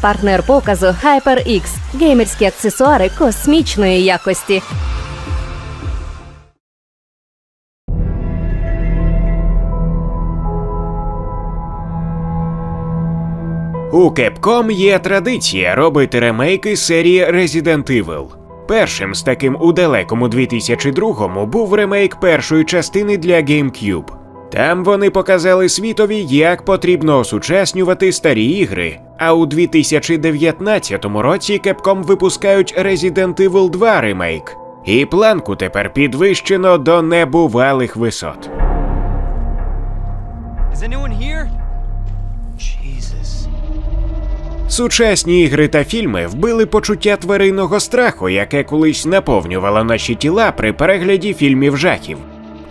Партнер показу HyperX – геймерські аксесуари космічної якості. У Capcom є традиція робити ремейки серії Resident Evil. Першим з таким у далекому 2002-му був ремейк першої частини для GameCube. Там вони показали світові, як потрібно осучаснювати старі ігри. А у 2019 році Capcom випускають Resident Evil 2 ремейк. І планку тепер підвищено до небувалих висот. Сучасні ігри та фільми вбили почуття тваринного страху, яке колись наповнювало наші тіла при перегляді фільмів жахів.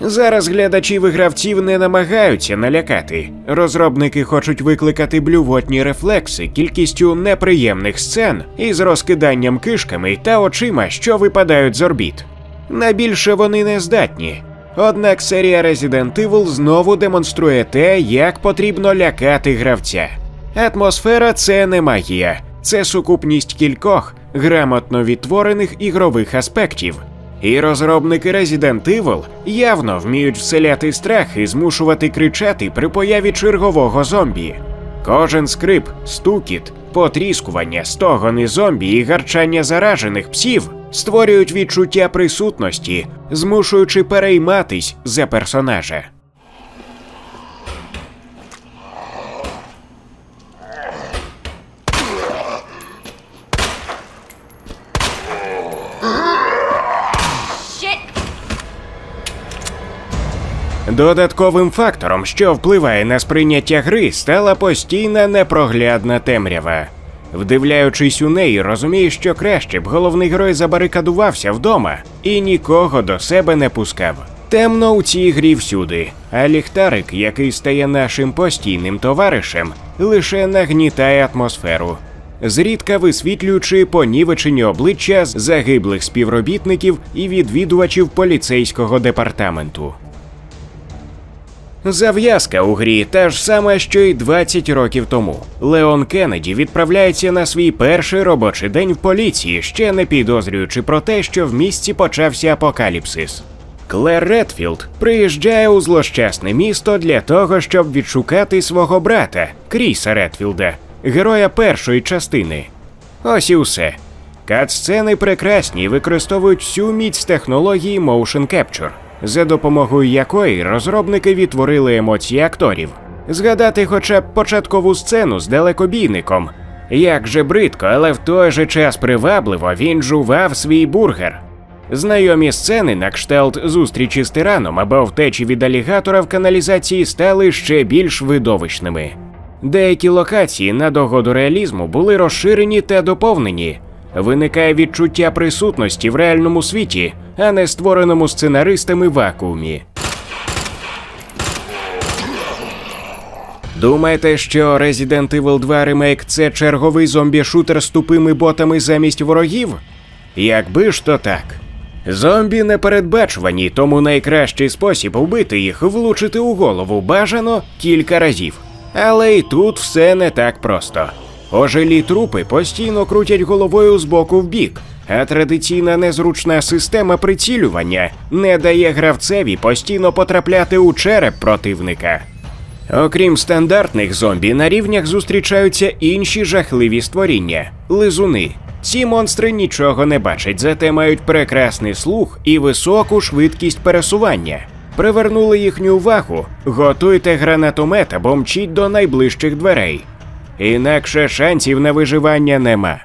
Зараз глядачів і гравців не намагаються налякати. Розробники хочуть викликати блювотні рефлекси кількістю неприємних сцен із розкиданням кишками та очима, що випадають з орбіт. На більше вони не здатні. Однак серія Resident Evil знову демонструє те, як потрібно лякати гравця. Атмосфера це не магія, це сукупність кількох грамотно відтворених ігрових аспектів. І розробники Resident Evil явно вміють вселяти страх і змушувати кричати при появі чергового зомбі. Кожен скрип, стукіт, потріскування, стогони зомбі і гарчання заражених псів створюють відчуття присутності, змушуючи перейматись за персонажа. Додатковим фактором, що впливає на сприйняття гри, стала постійна непроглядна темрява. Вдивляючись у неї, розумієш, що краще б головний герой забарикадувався вдома і нікого до себе не пускав. Темно у цій грі всюди, а ліхтарик, який стає нашим постійним товаришем, лише нагнітає атмосферу, зрідка висвітлюючи понівечені обличчя загиблих співробітників і відвідувачів поліцейського департаменту. Зав'язка у грі та ж сама, що й 20 років тому. Леон Кеннеді відправляється на свій перший робочий день в поліції, ще не підозрюючи про те, що в місті почався апокаліпсис. Клер Редфілд приїжджає у злощасне місто для того, щоб відшукати свого брата Кріса Редфілда, героя першої частини. Ось і все. Кат-сцени прекрасні і використовують всю міць технології Motion Capture за допомогою якої розробники відтворили емоції акторів. Згадати хоча б початкову сцену з далекобійником. Як же бридко, але в той же час привабливо він жував свій бургер. Знайомі сцени на кшталт зустрічі з тираном або втечі від алігатора в каналізації стали ще більш видовищними. Деякі локації на догоду реалізму були розширені та доповнені. Виникає відчуття присутності в реальному світі, а не створеному сценаристами вакуумі. Думаєте, що Resident Evil 2 Remake – це черговий зомбі-шутер з тупими ботами замість ворогів? Якби ж то так. Зомбі непередбачувані, тому найкращий спосіб убити їх влучити у голову бажано кілька разів. Але й тут все не так просто. Ожилі трупи постійно крутять головою з боку в бік, а традиційна незручна система прицілювання не дає гравцеві постійно потрапляти у череп противника. Окрім стандартних зомбі, на рівнях зустрічаються інші жахливі створіння лизуни. Ці монстри нічого не бачать, зате мають прекрасний слух і високу швидкість пересування. Привернули їхню увагу, готуйте гранатомет або мчіть до найближчих дверей. Інакше шансів на виживання нема.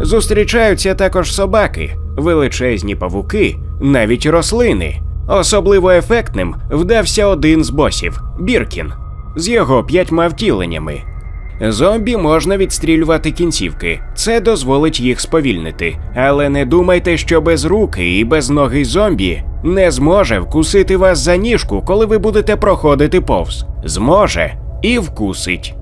Зустрічаються також собаки, величезні павуки, навіть рослини. Особливо ефектним вдався один з босів Біркін з його п'ятьма втіленнями. Зомбі можна відстрілювати кінцівки, це дозволить їх сповільнити. Але не думайте, що без руки і без ноги зомбі не зможе вкусити вас за ніжку, коли ви будете проходити повз. Зможе і вкусить.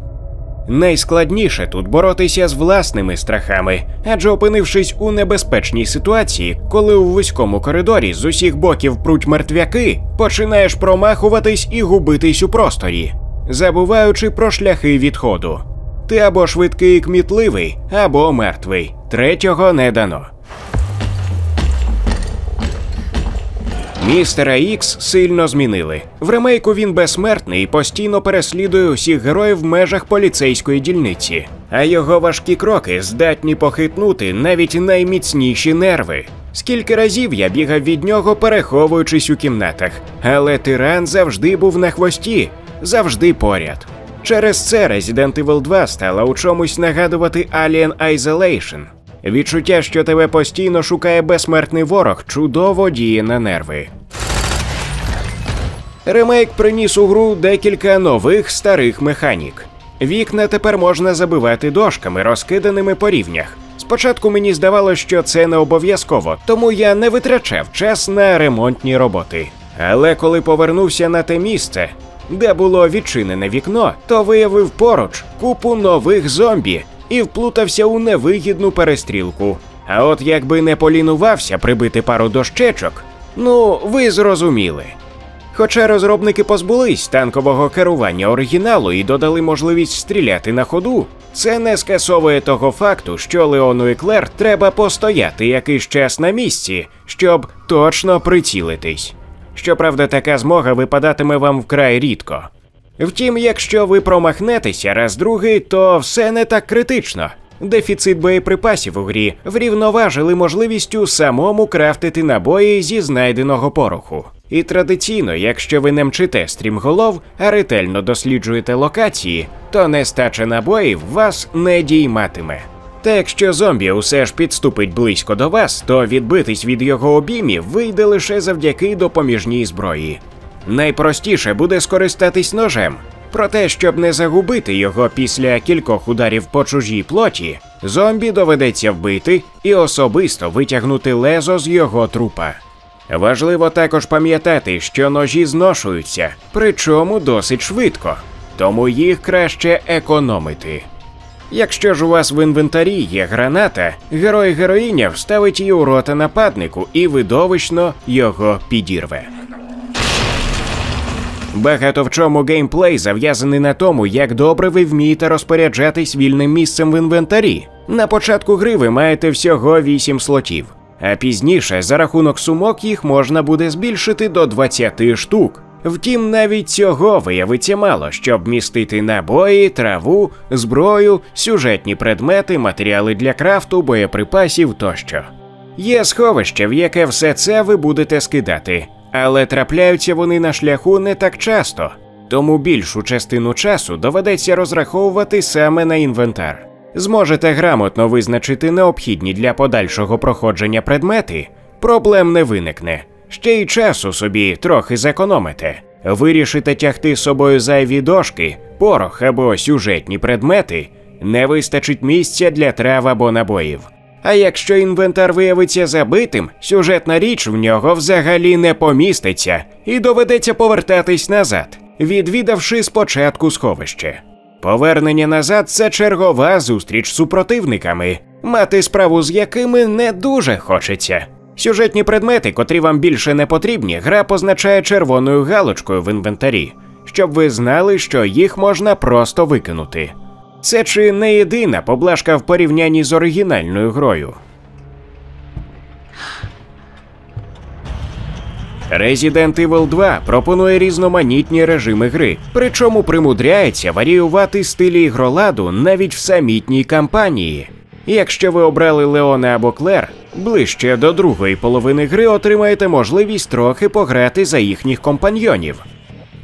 Найскладніше тут боротися з власними страхами, адже опинившись у небезпечній ситуації, коли у вузькому коридорі з усіх боків пруть мертвяки, починаєш промахуватись і губитись у просторі, забуваючи про шляхи відходу. Ти або швидкий і кмітливий, або мертвий. Третього не дано. Містера Ікс сильно змінили. В ремейку він безсмертний і постійно переслідує усіх героїв в межах поліцейської дільниці, а його важкі кроки здатні похитнути навіть найміцніші нерви. Скільки разів я бігав від нього, переховуючись у кімнатах, але тиран завжди був на хвості, завжди поряд. Через це Resident Evil 2 стала у чомусь нагадувати Alien Isolation. Відчуття, що тебе постійно шукає безсмертний ворог, чудово діє на нерви. Ремейк приніс у гру декілька нових старих механік. Вікна тепер можна забивати дошками, розкиданими по рівнях. Спочатку мені здавалося, що це не обов'язково, тому я не витрачав час на ремонтні роботи. Але коли повернувся на те місце, де було відчинене вікно, то виявив поруч купу нових зомбі і вплутався у невигідну перестрілку. А от якби не полінувався прибити пару дощечок, ну ви зрозуміли. Хоча розробники позбулись танкового керування оригіналу і додали можливість стріляти на ходу, це не скасовує того факту, що Леону і Клер треба постояти якийсь час на місці, щоб точно прицілитись. Щоправда, така змога випадатиме вам вкрай рідко. Втім, якщо ви промахнетеся раз другий, то все не так критично. Дефіцит боєприпасів у грі врівноважили можливістю самому крафтити набої зі знайденого пороху. І традиційно, якщо ви не мчите стрімголов, а ретельно досліджуєте локації, то нестача набоїв вас не дійматиме. Та якщо зомбі усе ж підступить близько до вас, то відбитись від його обіймів вийде лише завдяки допоміжній зброї. Найпростіше буде скористатись ножем. Проте, щоб не загубити його після кількох ударів по чужій плоті, зомбі доведеться вбити і особисто витягнути лезо з його трупа. Важливо також пам'ятати, що ножі зношуються, причому досить швидко, тому їх краще економити. Якщо ж у вас в інвентарі є граната, герой героїня вставить її у рота нападнику і видовищно його підірве. Багато в чому геймплей зав'язаний на тому, як добре ви вмієте розпоряджатись вільним місцем в інвентарі. На початку гри ви маєте всього 8 слотів, а пізніше за рахунок сумок їх можна буде збільшити до 20 штук. Втім, навіть цього виявиться мало, щоб містити набої, траву, зброю, сюжетні предмети, матеріали для крафту, боєприпасів тощо. Є сховище, в яке все це ви будете скидати, але трапляються вони на шляху не так часто, тому більшу частину часу доведеться розраховувати саме на інвентар. Зможете грамотно визначити необхідні для подальшого проходження предмети, проблем не виникне. Ще й часу собі трохи зекономите. Вирішите тягти з собою зайві дошки, порох або сюжетні предмети, не вистачить місця для трав або набоїв. А якщо інвентар виявиться забитим, сюжетна річ в нього взагалі не поміститься і доведеться повертатись назад, відвідавши спочатку сховище. Повернення назад це чергова зустріч з супротивниками, мати справу з якими не дуже хочеться. Сюжетні предмети, котрі вам більше не потрібні, гра позначає червоною галочкою в інвентарі, щоб ви знали, що їх можна просто викинути. Це чи не єдина поблажка в порівнянні з оригінальною грою. Resident Evil 2 пропонує різноманітні режими гри, причому примудряється варіювати стилі ігроладу навіть в самітній кампанії. Якщо ви обрали Леона або Клер, ближче до другої половини гри отримаєте можливість трохи пограти за їхніх компаньйонів.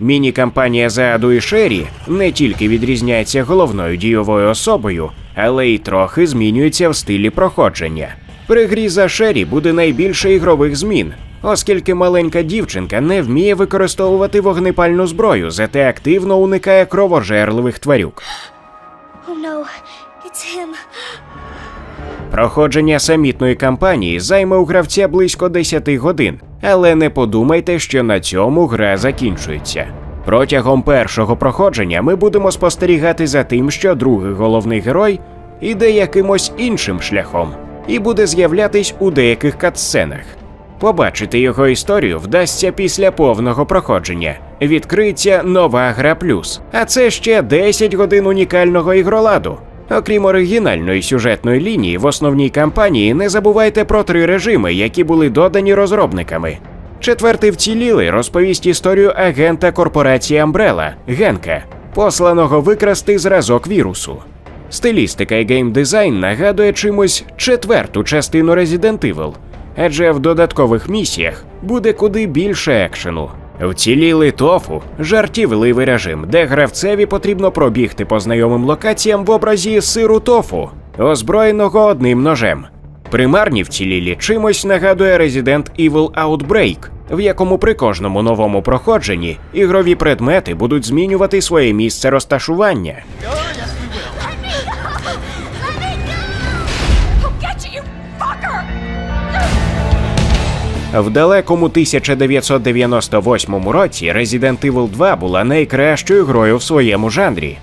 Міні-кампанія за Аду і Шері не тільки відрізняється головною дійовою особою, але й трохи змінюється в стилі проходження. При грі за Шері буде найбільше ігрових змін, оскільки маленька дівчинка не вміє використовувати вогнепальну зброю, зате активно уникає кровожерливих тварюк. Oh no, it's him. Проходження самітної кампанії займе у гравця близько 10 годин, але не подумайте, що на цьому гра закінчується. Протягом першого проходження ми будемо спостерігати за тим, що другий головний герой іде якимось іншим шляхом і буде з'являтись у деяких катсценах. Побачити його історію вдасться після повного проходження. Відкриється нова гра плюс, а це ще 10 годин унікального ігроладу. Окрім оригінальної сюжетної лінії, в основній кампанії не забувайте про три режими, які були додані розробниками. Четвертий вцілілий розповість історію агента корпорації Umbrella Генка, посланого викрасти зразок вірусу. Стилістика і геймдизайн нагадує чимось четверту частину Resident Evil, адже в додаткових місіях буде куди більше екшену. Вціліли тофу жартівливий режим, де гравцеві потрібно пробігти по знайомим локаціям в образі сиру тофу, озброєного одним ножем. Примарні вцілілі чимось нагадує Resident Evil Outbreak, в якому при кожному новому проходженні ігрові предмети будуть змінювати своє місце розташування. В далекому 1998 році Resident Evil 2 була найкращою грою в своєму жанрі.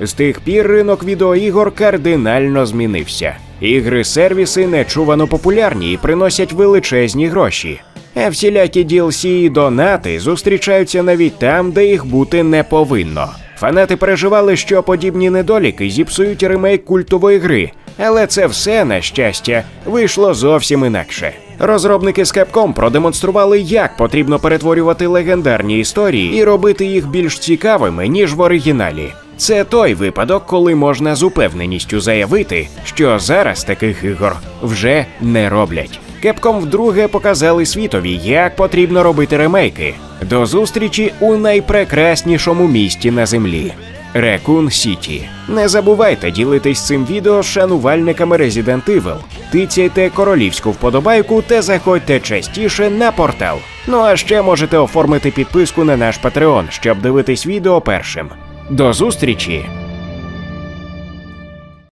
З тих пір ринок відеоігор кардинально змінився. Ігри-сервіси нечувано популярні і приносять величезні гроші. А всілякі DLC і донати зустрічаються навіть там, де їх бути не повинно. Фанати переживали, що подібні недоліки зіпсують ремейк культової гри, але це все, на щастя, вийшло зовсім інакше. Розробники з Capcom продемонстрували, як потрібно перетворювати легендарні історії і робити їх більш цікавими, ніж в оригіналі. Це той випадок, коли можна з упевненістю заявити, що зараз таких ігор вже не роблять. Capcom вдруге показали світові, як потрібно робити ремейки. До зустрічі у найпрекраснішому місті на землі. Рекун Сіті. Не забувайте ділитись цим відео з шанувальниками Resident Evil. Тицяйте королівську вподобайку та заходьте частіше на портал. Ну а ще можете оформити підписку на наш Patreon, щоб дивитись відео першим. До зустрічі!